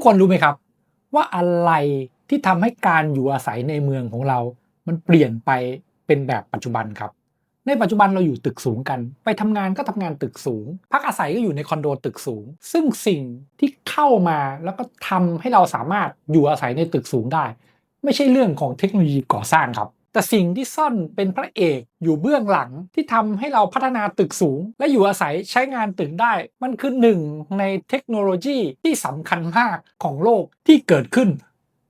กคนรู้ไหมครับ ว่าอะไรที่ทำให้การอยู่อาศัยในเมืองของเรา มันเปลี่ยนไปเป็นแบบปัจจุบันครับ ในปัจจุบันเราอยู่ตึกสูงกัน ไปทำงานก็ทำงานตึกสูง พักอาศัยก็อยู่ในคอนโดตึกสูง ซึ่งสิ่งที่เข้ามาแล้วก็ทำให้เราสามารถอยู่อาศัยในตึกสูงได้ ไม่ใช่เรื่องของเทคโนโลยีก่อสร้างครับ แต่สิ่งที่ซ่อนเป็นพระเอกอยู่เบื้องหลังที่ทำให้เราพัฒนาตึกสูง และอยู่อาศัยใช้งานตึกได้ มันคือหนึ่งในเทคโนโลยีที่สำคัญมากของโลกที่เกิดขึ้น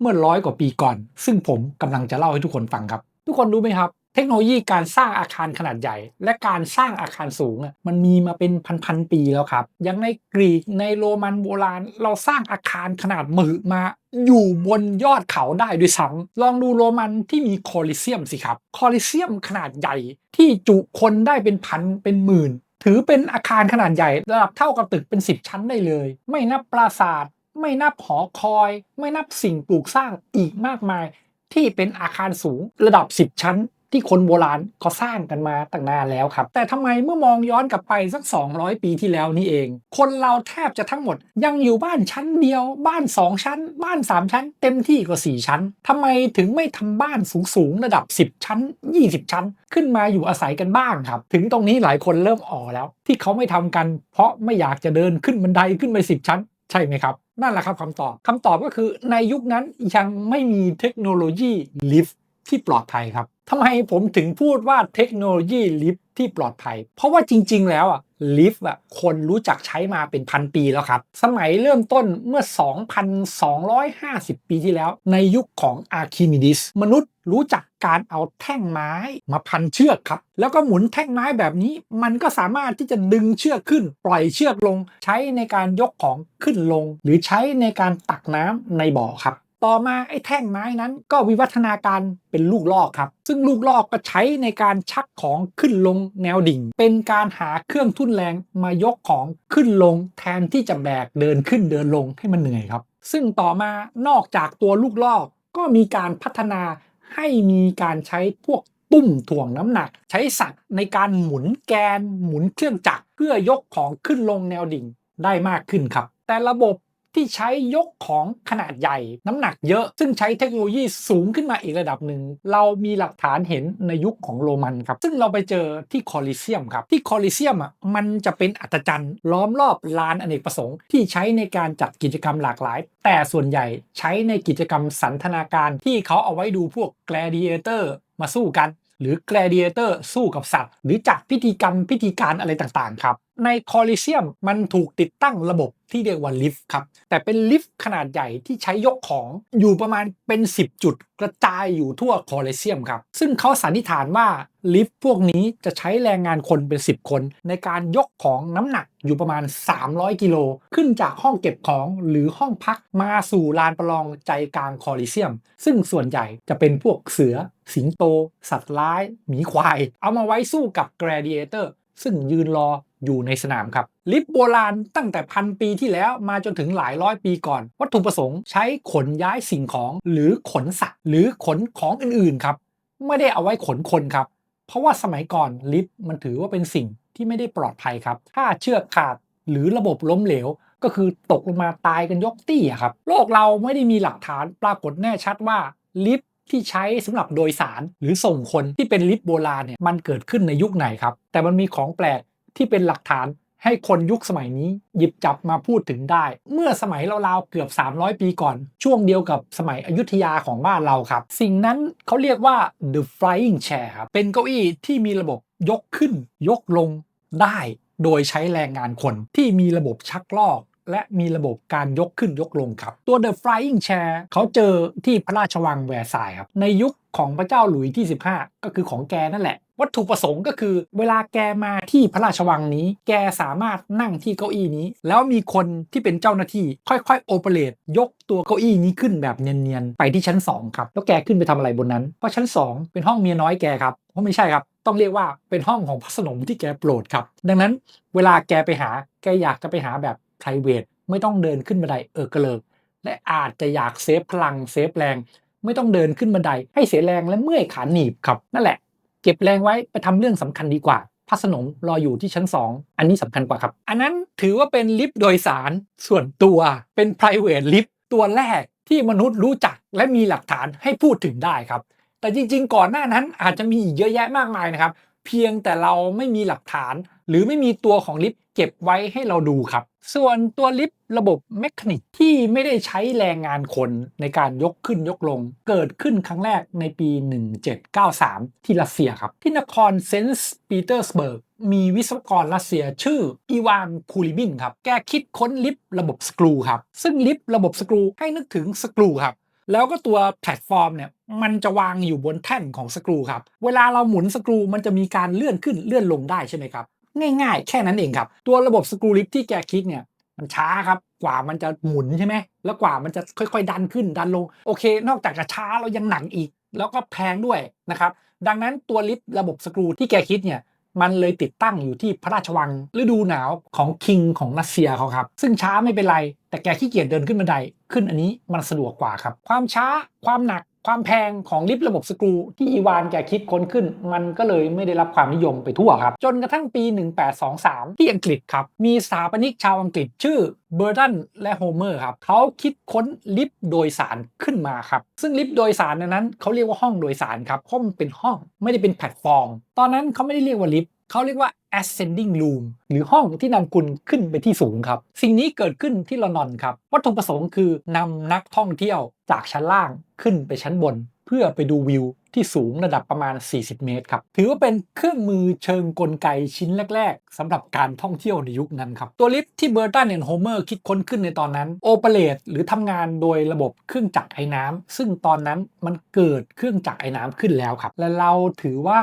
เมื่อร้อยกว่าปีก่อน ซึ่งผมกำลังจะเล่าให้ทุกคนฟังครับ ทุกคนรู้ไหมครับ เทคโนโลยีการสร้างอาคารขนาดใหญ่ และการสร้างอาคารสูงมันมีมาเป็นพันๆปีแล้วครับย่างในกรีกในโรมันโบราณ เราสร้างอาคารขนาดมหึมาอยู่บนยอดเขาได้ด้วยซ้ำลองดูโรมันที่มีโคลิเซียมสิครับโคลิเซียมขนาดใหญ่ที่จุคนได้เป็นพันเป็นหมื่น ถือเป็นอาคารขนาดใหญ่ระดับเท่ากับตึกเป็น 10 ชั้นได้เลย ไม่นับปราสาทไม่นับหอคอย ไม่นับสิ่งปลูกสร้างอีกมากมาย ที่เป็นอาคารสูงระดับ 10 ชั้น ที่คนโบราณเขาสร้างกันมาตั้งนานแล้วครับ แต่ทำไมเมื่อมองย้อนกลับไปสัก 200 ปีที่แล้วนี่เอง คนเราแทบจะทั้งหมด ยังอยู่บ้านชั้นเดียว บ้าน 2 ชั้น บ้าน 3 ชั้น เต็มที่ก็ 4 ชั้นทำไมถึงไม่ทำบ้านสูงๆระดับ 10 ชั้น 20 ชั้น ขึ้นมาอยู่อาศัยกันบ้างครับ ถึงตรงนี้หลายคนเริ่มอ๋อแล้ว ที่เขาไม่ทำกัน เพราะไม่อยากจะเดินขึ้นบันไดขึ้นไป 10 ชั้น ใช่ไหมครับนั่นแหละครับคำตอบคำตอบก็คือในยุคนั้นยังไม่มีเทคโนโลยีลิฟต์ ที่ปลอดภัยครับทำไมผมถึงพูดว่าเทคโนโลยีลิฟต์ที่ปลอดภัย เพราะว่าจริง ๆ แล้วอะลิฟต์อะคนรู้จักใช้มาเป็นพันปีแล้วครับ สมัยเริ่มต้นเมื่อ 2,250 ปีที่แล้ว ในยุคของอาร์คิมิดิสมนุษย์รู้จักการเอาแท่งไม้มาพันเชือกครับ แล้วก็หมุนแท่งไม้แบบนี้ มันก็สามารถที่จะดึงเชือกขึ้น ปล่อยเชือกลง ใช้ในการยกของขึ้นลง หรือใช้ในการตักน้ำในบ่อครับ ต่อมาไอ้แท่งไม้นั้นก็วิวัฒนาการเป็นลูกลอกครับ ซึ่งลูกลอกก็ใช้ในการชักของขึ้นลงแนวดิ่ง เป็นการหาเครื่องทุ่นแรงมายกของขึ้นลงแทนที่จะแบกเดินขึ้นเดินลงให้มันเหนื่อยครับ ซึ่งต่อมานอกจากตัวลูกลอกก็มีการพัฒนาให้มีการใช้พวกตุ้มถ่วงน้ำหนัก ใช้สัตว์ในการหมุนแกน หมุนเครื่องจักรเพื่อยกของขึ้นลงแนวดิ่งได้มากขึ้นครับ แต่ระบบ ที่ใช้ยกของขนาดใหญ่ น้ำหนักเยอะ ซึ่งใช้เทคโนโลยีสูงขึ้นมาอีกระดับหนึ่ง เรามีหลักฐานเห็นในยุคของโรมันครับ ซึ่งเราไปเจอที่คอลิเซียมครับ ที่คอลิเซียมอะมันจะเป็นอัศจรรย์ล้อมรอบลานอเนกประสงค์ ที่ใช้ในการจัดกิจกรรมหลากหลาย แต่ส่วนใหญ่ใช้ในกิจกรรมสันทนาการที่เขาเอาไว้ดูพวก gladiator มาสู้กัน หรือ gladiator สู้กับสัตว์ หรือจัดพิธีกรรมพิธีการอะไรต่างๆครับ ในคอลิเซียมมันถูกติดตั้งระบบที่เรียกว่าลิฟต์ครับ แต่เป็นลิฟต์ขนาดใหญ่ที่ใช้ยกของอยู่ประมาณเป็น 10 จุดกระจายอยู่ทั่วคอลิเซียมครับ ซึ่งเขาสันนิษฐานว่าลิฟต์พวกนี้จะใช้แรงงานคนเป็น 10 คน ในการยกของน้ำหนักอยู่ประมาณ 300 กิโลขึ้นจากห้องเก็บของหรือห้องพักมาสู่ลานประลองใจกลางคอลิเซียม ซึ่งส่วนใหญ่จะเป็นพวกเสือ สิงโต สัตว์ร้าย หมีควาย เอามาไว้สู้กับ gladiator ซึ่งยืนรออยู่ในสนามครับ ลิฟต์โบราณตั้งแต่พันปีที่แล้วมาจนถึงหลายร้อยปีก่อน วัตถุประสงค์ใช้ขนย้ายสิ่งของหรือขนสัตว์ หรือขนของอื่นๆครับ ไม่ได้เอาไว้ขนคนครับ เพราะว่าสมัยก่อนลิฟต์มันถือว่าเป็นสิ่งที่ไม่ได้ปลอดภัยครับ ถ้าเชือกขาดหรือระบบล้มเหลวก็คือตกลงมาตายกันยกตี้ครับ โลกเราไม่ได้มีหลักฐานปรากฏแน่ชัดว่าลิฟต์ ที่ใช้สำหรับโดยสารหรือส่งคนที่เป็นลิฟต์โบราณเนี่ยมันเกิดขึ้นในยุคไหนครับ แต่มันมีของแปลกที่เป็นหลักฐานให้คนยุคสมัยนี้หยิบจับมาพูดถึงได้ เมื่อสมัยราวๆเกือบ 300 ปีก่อน ช่วงเดียวกับสมัยอยุธยาของบ้านเราครับ สิ่งนั้นเขาเรียกว่า the flying chair ครับ เป็นเก้าอี้ที่มีระบบยกขึ้น ยกลงได้ โดยใช้แรงงานคนที่มีระบบชักลอก และมีระบบการยกขึ้นยกลงครับ ตัว The Flying Chair เขาเจอที่พระราชวังแวร์ซายครับ ในยุคของพระเจ้าหลุยที่ 15 ก็คือของแกนั่นแหละ วัตถุประสงค์ก็คือ เวลาแกมาที่พระราชวังนี้ แกสามารถนั่งที่เก้าอี้นี้ แล้วมีคนที่เป็นเจ้าหน้าที่ค่อยๆโอเปเรตยกตัวเก้าอี้นี้ขึ้นแบบเนียนๆ ไปที่ชั้น 2 ครับ แล้วแกขึ้นไปทำอะไรบนนั้น เพราะชั้น 2 เป็นห้องเมียน้อยแกครับเพราะไม่ใช่ครับ ต้องเรียกว่าเป็นห้องของพระสนมที่แกโปรดครับ ดังนั้นเวลาแกไปหาแกอยากจะไปหาแบบ p r i v a t ไม่ต้องเดินขึ้นบันไดเออกระเลิก และอาจจะอยากเซฟพลังเซฟแรง ไม่ต้องเดินขึ้นบันไดให้เสียแรงและเมื่อยขาหนีบครับ นั่นแหละ เก็บแรงไว้ไปทำเรื่องสำคัญดีกว่าพระสนมรออยู่ที่ชั้น 2 อันนี้สำคัญกว่าครับ อันนั้นถือว่าเป็นลิฟต์โดยสารส่วนตัวเป็น private lift ตัวแรกที่มนุษย์รู้จักและมีหลักฐานให้พูดถึงได้ครับ แต่จริงๆ ก่อนหน้านั้นอาจจะมีอีกเยอะแยะมากมายนะครับ เพียงแต่เราไม่มีหลักฐาน หรือไม่มีตัวของลิฟต์เก็บไว้ให้เราดูครับ ส่วนตัวลิฟต์ระบบเมคานิกที่ไม่ได้ใช้แรงงานคนในการยกขึ้นยกลง เกิดขึ้นครั้งแรกในปี 1793 ที่รัสเซียครับ ที่นครเซนต์ปีเตอร์สเบิร์กมีวิศวกรรัสเซียชื่ออีวานคูลิบินครับ แกคิดค้นลิฟต์ระบบสกรูครับ ซึ่งลิฟต์ระบบสกรูให้นึกถึงสกรูครับ แล้วก็ตัวแพลตฟอร์มเนี่ยมันจะวางอยู่บนแท่นของสกรูครับ เวลาเราหมุนสกรูมันจะมีการเลื่อนขึ้นเลื่อนลงได้ใช่ไหมครับ ง่าย ๆ แค่นั้นเองครับ ตัวระบบสกรูลิฟที่แกคิดเนี่ยมันช้าครับกว่ามันจะหมุนใช่ไหมแล้วกว่ามันจะค่อยๆ ดันขึ้นดันลงโอเค นอกจากจะช้าเรายังหนักอีก แล้วก็แพงด้วยนะครับดังนั้นตัวลิฟต์ระบบสกรูที่แกคิดเนี่ยมันเลยติดตั้งอยู่ที่พระราชวังฤดูหนาวของคิงของรัสเซียเขาครับ ซึ่งช้าไม่เป็นไร แต่แกขี้เกียจเดินขึ้นบันได ขึ้นอันนี้มันสะดวกกว่าครับ ความช้าความหนัก ความแพงของลิฟต์ระบบสกรูที่อีวานแกคิดค้นขึ้น มันก็เลยไม่ได้รับความนิยมไปทั่วครับ จนกระทั่งปี 1823 ที่อังกฤษครับ มีสถาปนิกชาวอังกฤษชื่อเบอร์ตันและโฮเมอร์ครับเขาคิดค้นลิฟต์โดยสารขึ้นมาครับ ซึ่งลิฟต์โดยสารนั้นเขาเรียกว่าห้องโดยสารครับเพราะมันเป็นห้องไม่ได้เป็นแพลตฟอร์ม ตอนนั้นเขาไม่ได้เรียกว่าลิฟต์ เขาเรียกว่า ascending room หรือห้องที่นำคุณขึ้นไปที่สูงครับ สิ่งนี้เกิดขึ้นที่ลอนดอนครับ วัตถุประสงค์คือนำนักท่องเที่ยวจากชั้นล่างขึ้นไปชั้นบน เพื่อไปดูวิวที่สูงระดับประมาณ 40 เมตรครับ ถือว่าเป็นเครื่องมือเชิงกลไกชิ้นแรก ๆสำหรับการท่องเที่ยวในยุคนั้นครับ ตัวลิฟต์ที่เบอร์ตันแอนด์โฮเมอร์คิดค้นขึ้นในตอนนั้น โอเปเรตหรือทำงานโดยระบบเครื่องจักรไอ้น้ำซึ่งตอนนั้นมันเกิดเครื่องจักรไอ้น้ำขึ้นแล้วครับ และเราถือว่า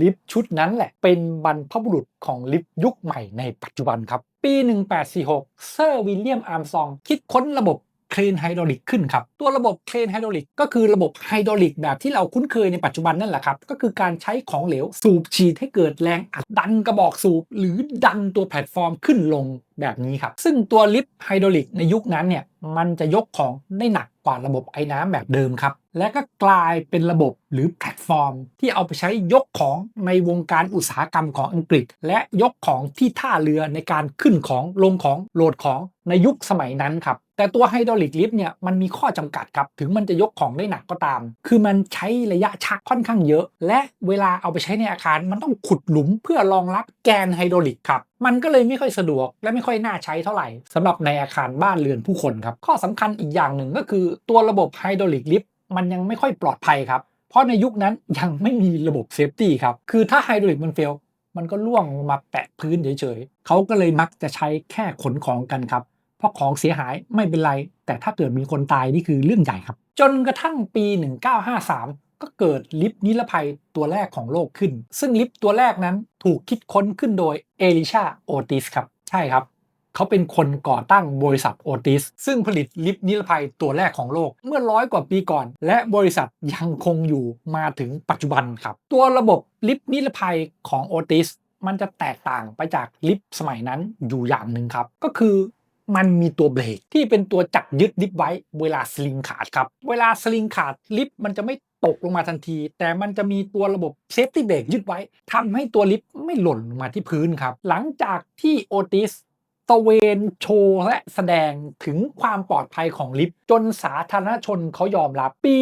ลิฟต์ชุดนั้นแหละ เป็นบรรพบุรุษของลิฟต์ยุคใหม่ในปัจจุบันครับ ปี 1846 เซอร์วิลเลียมอาร์มซอง คิดค้นระบบเครนไฮดรอลิกขึ้นครับ ตัวระบบเครนไฮดรอลิกก็คือระบบไฮดรอลิกแบบที่เราคุ้นเคยในปัจจุบันนั่นแหละครับ ก็คือการใช้ของเหลวสูบฉีดให้เกิดแรงอัดดันกระบอกสูบ หรือดันตัวแพลตฟอร์มขึ้นลงแบบนี้ครับ ซึ่งตัวลิฟต์ไฮดรอลิกในยุคนั้นเนี่ยมันจะยกของได้หนักกว่าระบบไอ้น้ำแบบเดิมครับ และก็กลายเป็นระบบหรือแพลตฟอร์ม ที่เอาไปใช้ยกของในวงการอุตสาหกรรมของอังกฤษ และยกของที่ท่าเรือในการขึ้นของลงของโหลดของในยุคสมัยนั้นครับ แต่ตัวไฮดรอลิกลิฟต์เนี่ยมันมีข้อจำกัดครับ ถึงมันจะยกของได้หนักก็ตาม คือมันใช้ระยะชักค่อนข้างเยอะ และเวลาเอาไปใช้ในอาคารมันต้องขุดหลุมเพื่อรองรับแกนไฮดรอลิกครับมันก็เลยไม่ค่อยสะดวกและไม่ค่อยน่าใช้เท่าไหร่สำหรับในอาคารบ้านเรือนผู้คนครับข้อสำคัญอีกอย่างหนึ่งก็คือตัวระบบไฮดรอลิกลิฟต์ มันยังไม่ค่อยปลอดภัยครับ เพราะในยุคนั้นยังไม่มีระบบเซฟตี้ครับ คือถ้าไฮดรอลิกมันเฟลมันก็ล่วงมาแปะพื้นเฉยๆเขาก็เลยมักจะใช้แค่ขนของกันครับ เพราะของเสียหายไม่เป็นไร แต่ถ้าเกิดมีคนตายนี่คือเรื่องใหญ่ครับ จนกระทั่งปี 1953 ก็เกิดลิฟต์นิรภัยตัวแรกของโลกขึ้น ซึ่งลิฟต์ตัวแรกนั้นถูกคิดค้นขึ้นโดยเอลิชาโอติสครับ ใช่ครับ เขาเป็นคนก่อตั้งบริษัทโอติสซึ่งผลิตลิฟต์นิรภัยตัวแรกของโลกเมื่อร้อยกว่าปีก่อน และบริษัทยังคงอยู่มาถึงปัจจุบันครับ ตัวระบบลิฟต์นิรภัยของโอติสมันจะแตกต่างไปจากลิฟต์สมัยนั้นอยู่อย่างหนึ่งครับ ก็คือมันมีตัวเบรกที่เป็นตัวจับยึดลิฟต์ไว้เวลาสลิงขาดครับ เวลาสลิงขาดลิฟต์มันจะไม่ตกลงมาทันที แต่มันจะมีตัวระบบเซฟตี้เบรกยึดไว้ทำให้ตัวลิฟต์ไม่หล่นลงมาที่พื้นครับ หลังจากที่โอติส ตะเวนโชว์และแสดงถึงความปลอดภัยของลิฟต์จนสาธารณชนเขายอมรับปี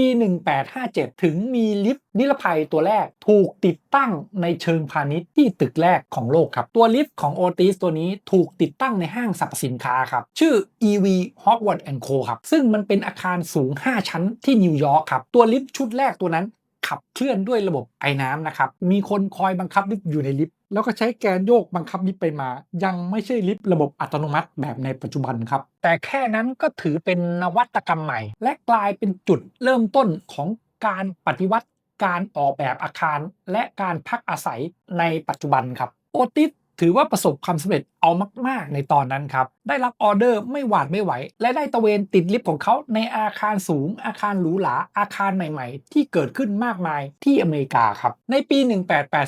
1857 ถึงมีลิฟต์นิรภัยตัวแรกถูกติดตั้งในเชิงพาณิชย์ที่ตึกแรกของโลกครับ ตัวลิฟต์ของ Otis ตัวนี้ถูกติดตั้งในห้างสรรพสินค้าครับ ชื่อ EV Hogwarts Co ครับ ซึ่งมันเป็นอาคารสูง 5 ชั้นที่นิวยอร์กครับ ตัวลิฟต์ชุดแรกตัวนั้น ขับเคลื่อนด้วยระบบไอ้น้ำนะครับ มีคนคอยบังคับลิฟต์อยู่ในลิฟต์ แล้วก็ใช้แกนโยกบังคับลิฟต์ไปมา ยังไม่ใช่ลิฟต์ระบบอัตโนมัติแบบในปัจจุบันครับ แต่แค่นั้นก็ถือเป็นนวัตกรรมใหม่ และกลายเป็นจุดเริ่มต้นของการปฏิวัติการออกแบบอาคาร และการพักอาศัยในปัจจุบันครับ โอติส ถือว่าประสบความสำเร็จเอามาก ๆ ในตอนนั้นครับ ได้รับออเดอร์ไม่หวาดไม่ไหว และได้ตะเวนติดลิฟต์ของเขาในอาคารสูง อาคารหรูหรา อาคารใหม่ ๆ ที่เกิดขึ้นมากมายที่อเมริกาครับ ในปี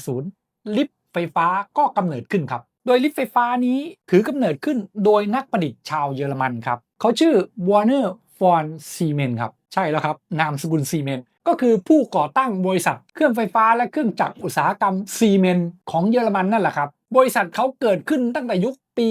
1880 ลิฟต์ไฟฟ้าก็กำเนิดขึ้นครับ โดยลิฟต์ไฟฟ้านี้ถือกำเนิดขึ้นโดยนักประดิษฐ์ชาวเยอรมันครับ เขาชื่อ Warner von Siemens ครับ ใช่แล้วครับ นามสกุลซีเมนก็คือผู้ก่อตั้งบริษัทเครื่องไฟฟ้าและเครื่องจักรอุตสาหกรรมซีเมนของเยอรมันนั่นแหละครับ บริษัทเขาเกิดขึ้นตั้งแต่ยุคปี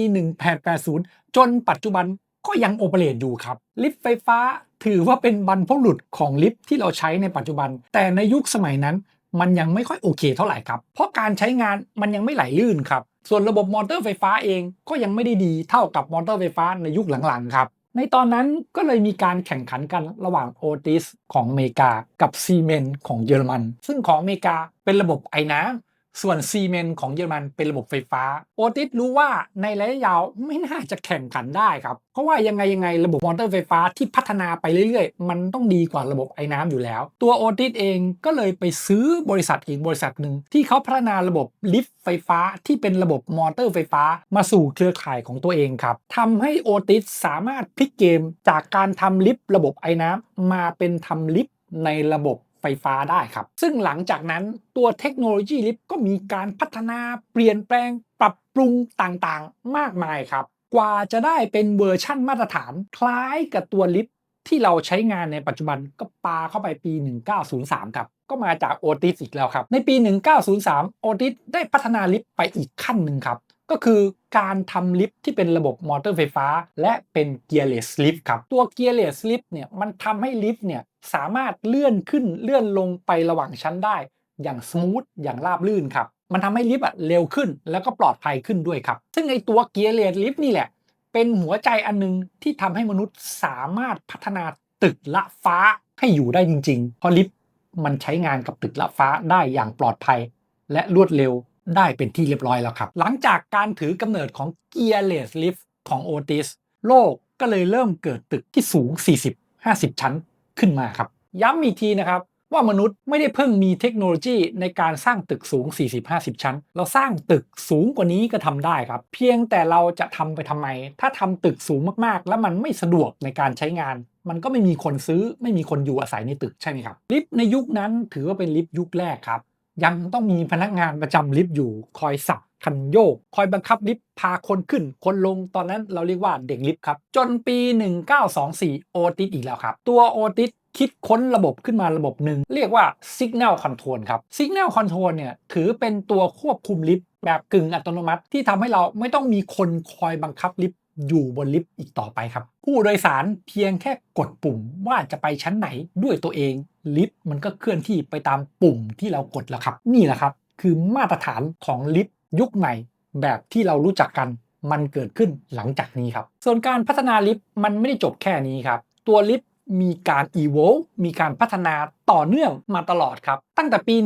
1880 จนปัจจุบันก็ยังโอเปเรตอยู่ครับ ลิฟต์ไฟฟ้าถือว่าเป็นบรรพบุรุษของลิฟต์ที่เราใช้ในปัจจุบัน แต่ในยุคสมัยนั้นมันยังไม่ค่อยโอเคเท่าไหร่ครับ เพราะการใช้งานมันยังไม่ไหลลื่นครับ ส่วนระบบมอเตอร์ไฟฟ้าเองก็ยังไม่ได้ดีเท่ากับมอเตอร์ไฟฟ้าในยุคหลังๆครับ ในตอนนั้นก็เลยมีการแข่งขันกันระหว่างโอติสของอเมริกา กับซีเมนของเยอรมัน ซึ่งของอเมริกาเป็นระบบไอ้น้ำ ส่วนซีเมนของเยอรมันเป็นระบบไฟฟ้า โอติสรู้ว่าในระยะยาวไม่น่าจะแข่งขันได้ครับ เพราะว่ายังไงยังไงระบบมอเตอร์ไฟฟ้าที่พัฒนาไปเรื่อยๆ มันต้องดีกว่าระบบไอ้น้ำอยู่แล้ว ตัวโอติสเองก็เลยไปซื้อบริษัทอีกบริษัทหนึ่งที่เขาพัฒนาระบบลิฟต์ไฟฟ้าที่เป็นระบบมอเตอร์ไฟฟ้ามาสู่เครือข่ายของตัวเองครับทำให้โอติสสามารถพลิกเกมจากการทำลิฟต์ระบบไอ้น้ำมาเป็นทำลิฟต์ในระบบ ไฟฟ้าได้ครับ ซึ่งหลังจากนั้นตัวเทคโนโลยีลิฟต์ก็มีการพัฒนาเปลี่ยนแปลงปรับปรุงต่างๆ มากมายครับ กว่าจะได้เป็นเวอร์ชั่นมาตรฐานคล้ายกับตัวลิฟต์ที่เราใช้งานในปัจจุบันก็ปาเข้าไปปี 1903 ครับ ก็มาจากโอติสอีกแล้วครับ ในปี 1903 โอติสได้พัฒนาลิฟต์ไปอีกขั้นหนึ่งครับ ก็คือการทำลิฟต์ที่เป็นระบบมอเตอร์ไฟฟ้า และเป็นเกียร์เลสลิฟต์ครับตัวเกียร์เลสลิฟต์เนี่ยมันทำให้ลิฟต์เนี่ยสามารถเลื่อนขึ้นเลื่อนลงไประหว่างชั้นได้ อย่างสมูทอย่างราบลื่นครับมันทำให้ลิฟต์อะเร็วขึ้นแล้วก็ปลอดภัยขึ้นด้วยครับ ซึ่งไอตัวเกียร์เลสลิฟต์นี่แหละ เป็นหัวใจอันนึงที่ทำให้มนุษย์สามารถพัฒนาตึกละฟ้าให้อยู่ได้จริงๆ เพราะลิฟต์มันใช้งานกับตึกละฟ้าได้อย่างปลอดภัย และรวดเร็ว ได้เป็นที่เรียบร้อยแล้วครับ หลังจากการถือกำเนิดของ Gearless Lift ของ Otis โลกก็เลยเริ่มเกิดตึกที่สูง 40-50 ชั้นขึ้นมาครับ ย้ำอีกทีนะครับว่ามนุษย์ไม่ได้เพิ่งมีเทคโนโลยีในการสร้างตึกสูง 40-50 ชั้น เราสร้างตึกสูงกว่านี้ก็ทำได้ครับ เพียงแต่เราจะทำไปทำไม ถ้าทำตึกสูงมากๆ แล้วมันไม่สะดวกในการใช้งาน มันก็ไม่มีคนซื้อไม่มีคนอยู่อาศัยในตึกใช่ไหมครับ ลิฟต์ในยุคนั้นถือว่าเป็นลิฟต์ยุคแรกครับ ยังต้องมีพนักงานประจำลิฟต์อยู่คอยสับคันโยก คอยบังคับลิฟต์พาคนขึ้น คนลงตอนนั้นเราเรียกว่าเด็กลิฟต์ครับ จนปี 1924 โอติสอีกแล้วครับ ตัวโอติสคิดค้นระบบขึ้นมาระบบหนึ่ง เรียกว่า Signal Control ครับ Signal Control เนี่ยถือเป็นตัวควบคุมลิฟต์แบบกึ่งอัตโนมัติ ที่ทำให้เราไม่ต้องมีคนคอยบังคับลิฟต์อยู่บนลิฟต์อีกต่อไปครับ ผู้โดยสารเพียงแค่กดปุ่มว่าจะไปชั้นไหนด้วยตัวเอง ลิฟต์มันก็เคลื่อนที่ไปตามปุ่มที่เรากดแล้วครับ นี่แหละครับ คือมาตรฐานของลิฟต์ยุคใหม่แบบที่เรารู้จักกันมันเกิดขึ้นหลังจากนี้ครับ ส่วนการพัฒนาลิฟต์มันไม่ได้จบแค่นี้ครับ ตัวลิฟต์มีการ evolve มีการพัฒนาต่อเนื่องมาตลอดครับ ตั้งแต่ปี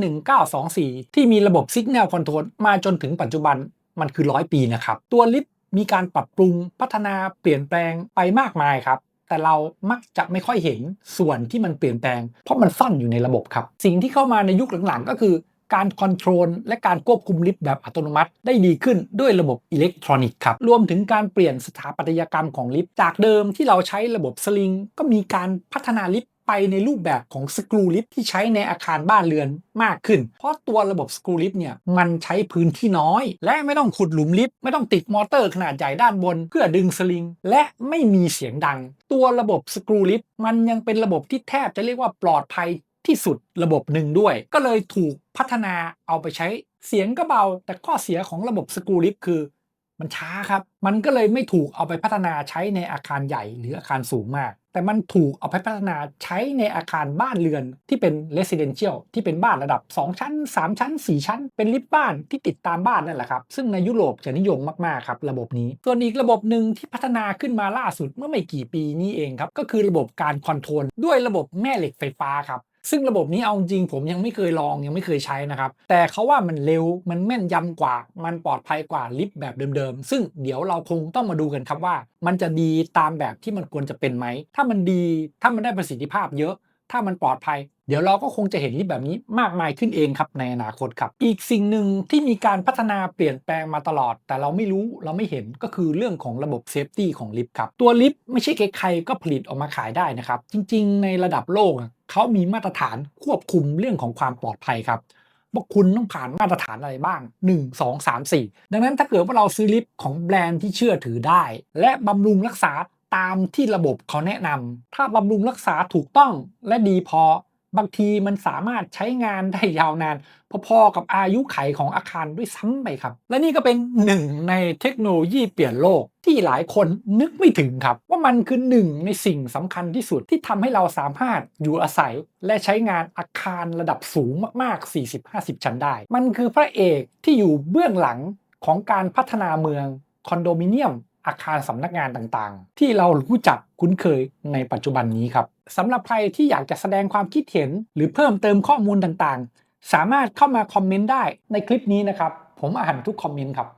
1924 ที่มีระบบ Signal Control มาจนถึงปัจจุบันมันคือร้อยปีนะครับ ตัวลิฟต์มีการปรับปรุงพัฒนาเปลี่ยนแปลงไปมากมายครับ แต่เรามักจะไม่ค่อยเห็นส่วนที่มันเปลี่ยนแปลง เพราะมันซ่อนอยู่ในระบบครับ สิ่งที่เข้ามาในยุคหลังๆ ก็คือการคอนโทรลและการควบคุมลิฟต์แบบอัตโนมัติได้ดีขึ้นด้วยระบบอิเล็กทรอนิกส์ครับ รวมถึงการเปลี่ยนสถาปัตยกรรมของลิฟต์จากเดิมที่เราใช้ระบบสลิง ก็มีการพัฒนาลิฟต์ ไปในรูปแบบของสกรูลิฟต์ที่ใช้ในอาคารบ้านเรือนมากขึ้น เพราะตัวระบบสกรูลิฟต์เนี่ยมันใช้พื้นที่น้อย และไม่ต้องขุดหลุมลิฟต์ไม่ต้องติดมอเตอร์ขนาดใหญ่ด้านบน เพื่อดึงสลิง และไม่มีเสียงดัง ตัวระบบสกรูลิฟต์มันยังเป็นระบบที่แทบจะเรียกว่าปลอดภัยที่สุดระบบหนึ่งด้วย ก็เลยถูกพัฒนาเอาไปใช้เสียงก็เบา แต่ข้อเสียของระบบสกรูลิฟต์คือ มันช้าครับ มันก็เลยไม่ถูกเอาไปพัฒนาใช้ในอาคารใหญ่หรืออาคารสูงมาก แต่มันถูกเอาไปพัฒนาใช้ในอาคารบ้านเรือนที่เป็น residential ที่เป็นบ้านระดับ 2 ชั้น 3 ชั้น 4 ชั้น เป็นลิฟต์บ้านที่ติดตามบ้านนั่นแหละครับ ซึ่งในยุโรปจะนิยมมาก ๆ ครับ ระบบนี้ ส่วนอีกระบบหนึ่งที่พัฒนาขึ้นมาล่าสุดเมื่อไม่กี่ปีนี้เองครับ ก็คือระบบการคอนโทรลด้วยระบบแม่เหล็กไฟฟ้าครับ ซึ่งระบบนี้เอาจริงผมยังไม่เคยลองยังไม่เคยใช้นะครับ แต่เขาว่ามันเร็วมันแม่นยำกว่า มันปลอดภัยกว่าลิฟต์แบบเดิมๆ ซึ่งเดี๋ยวเราคงต้องมาดูกันครับว่า มันจะดีตามแบบที่มันควรจะเป็นไหม ถ้ามันดีถ้ามันได้ประสิทธิภาพเยอะ ถ้ามันปลอดภัย เดี๋ยวเราก็คงจะเห็นลิฟต์แบบนี้มากมายขึ้นเองครับในอนาคตครับ อีกสิ่งหนึ่งที่มีการพัฒนาเปลี่ยนแปลงมาตลอด แต่เราไม่รู้เราไม่เห็นก็คือเรื่องของระบบเซฟตี้ของลิฟต์ครับ ตัวลิฟต์ไม่ใช่ใครๆก็ผลิตออกมาขายได้นะครับ จริง ๆ ในระดับโลกเขามีมาตรฐานควบคุมเรื่องของความปลอดภัยครับว่าคุณต้องผ่านมาตรฐานอะไรบ้าง 1 2 3 4 ดังนั้นถ้าเกิดว่าเราซื้อลิฟต์ของแบรนด์ที่เชื่อถือได้ และบำรุงรักษาตามที่ระบบเขาแนะนำถ้าบำรุงรักษาถูกต้องและดีพอ บางทีมันสามารถใช้งานได้ยาวนาน พอๆกับอายุไขของอาคารด้วยซ้ำไปครับ และนี่ก็เป็นหนึ่งในเทคโนโลยีเปลี่ยนโลกที่หลายคนนึกไม่ถึงครับ ว่ามันคือหนึ่งในสิ่งสำคัญที่สุดที่ทำให้เราสามารถอยู่อาศัยและใช้งานอาคารระดับสูงมากๆ 40-50 ชั้นได้ มันคือพระเอกที่อยู่เบื้องหลังของการพัฒนาเมืองคอนโดมิเนียม อาคารสำนักงานต่างๆ ที่เรารู้จักคุ้นเคยในปัจจุบันนี้ครับสำหรับใครที่อยากจะแสดงความคิดเห็น หรือเพิ่มเติมข้อมูลต่างๆ สามารถเข้ามาคอมเมนต์ได้ในคลิปนี้นะครับ ผมอ่านทุกคอมเมนต์ครับ